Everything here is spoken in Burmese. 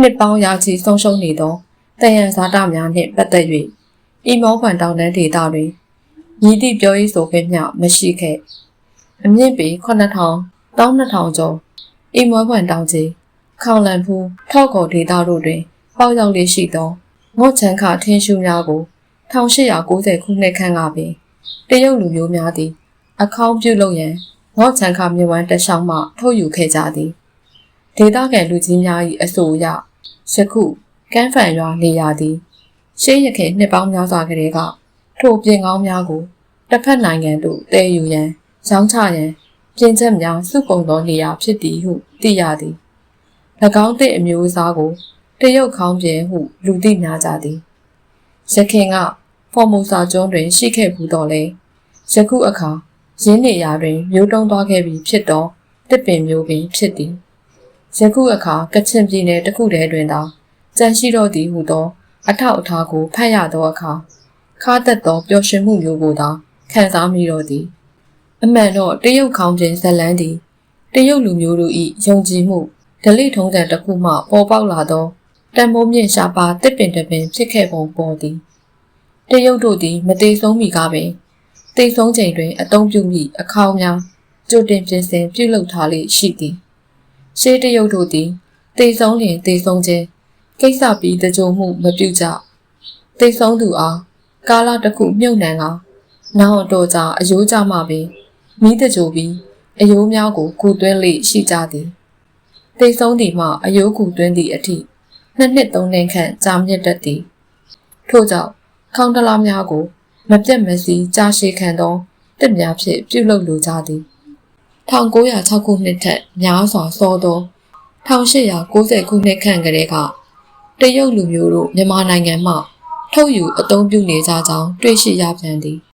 နှစ်ပေါင်းရာချီဆုံးရှုံးနေသောတယံဇာတများနှင့်ပတ်သက်၍ဤမောခွန်တောင်တန်းဒေသတွင်ညီသည့်ပြောရေးဆိုခွင့်မျှမရှိခဲ့အမြင့်ပေ9000 12000ကျော်ဤမောခွန်တောင်ကြီးခေါင်လန်ဖူးထောက်ကော်ဒေသတို့တွင်ပေါက်ရောက်လေးရှိသောငေါ့ချန်ခထင်းရှူများကို1890ခုနှစ်ခန့်ကပင်တရုတ်လူမျိုးများသည် အခေါင်းပြုလုပ်ရန်ငေါ့ချန်ခမြဝန်းတရှောင်းမှထုတ်ယူခဲ့ကြသည် ဒေသခံလူကြီးများ၏အဆိုအရယခုကမ်းဖန်ရွာနေရာသည်ရှေးရခင်နှစ်ပေါင်းများစွာကတည်းကထိုပြင်ကောင်းများကိုတစ်ဖက်နိုင်ငံသို့တည်ယူရန်ရောင်းချရန်ပြင်ချက်များစုပုံသောနေရာဖြစ်သည်ဟုသိရသည်၎င်းသည့်အမျိုးအစားကိုတရုတ်ခေါင်းပြင်ဟုလူသိများကြသည်ရခင်ကဖော်မူစာကျွန်းတွင်ရှိခဲ့ဘူးတော်လဲယခုအခါရင်းနေရာတွင်မျိုးတုံးသွားခဲ့ပြီဖြစ်သောတစ်ပင်မျိုးပင်ဖြစ်သည် ယခုအခါကချင်ပြည်နယ်တစ်ခုတည်းတွင်သာကြန့်ရှိတော့သည်ဟုသော အထောက်အထားကိုဖတ်ရသောအခါခါသက်သောပျော်ရွှင်မှုမျိုးကိုသာခံစားမိတော့သည်အမှန်တော့တရုတ်ခေါင်းပြင်ဇက်လန်းသည်တရုတ်လူမျိုးတို့၏ယုံကြည်မှုဒလိထုံးစံတစ်ခုမှပေါ်ပေါက်လာသောတန်မိုးမြင့်ရှားပါတစ်ပင်တစ်ပင်ဖြစ်ခဲ့ပုံပေါ်သည်တရုတ်တို့သည်မသေးဆုံးမီကားပင်တိတ်ဆုံးချိန်တွင်အသုံးပြုမိအခေါင်းများကြိုတင်ပြင်ဆင်ပြုလုပ်ထားလေရှိသည် ရှေးတရုတ်တို့သည်တိတ်ဆုံးလျင်တိတ်ဆုံးခြင်းကိစ္စပြီးတကြိုမှုမပြုကြတိတ်ဆုံးသူအားကာလတစ်ခုမြုပ်နှံကနောက်တော့ကြအယိုးကြမှပင်မိတကြိုပြီးအယိုးများကိုကူသွင်းလေရှိကြသည်တိတ်ဆုံးသည်မှအယိုးကူသွင်းသည့်အထိနှစ်နှစ်သုံးနှစ်ခန့်ကြာမြင့်တတ်သည်ထို့ကြောင့်ခေါင်းတလားများကို မပြတ်မစီကြာရှည်ခံသောတစ်များဖြင့်ပြုလုပ်လိုကြသည် 1906ခုနှစ်ထက်များစွာစောသော1890ခုနှစ်ခန့်ကလေးကတရုတ်လူမျိုးတို့မြန်မာနိုင်ငံမှထုတ်ယူအသုံးပြုနေကြကြောင်းတွေ့ရှိရပြန်သည်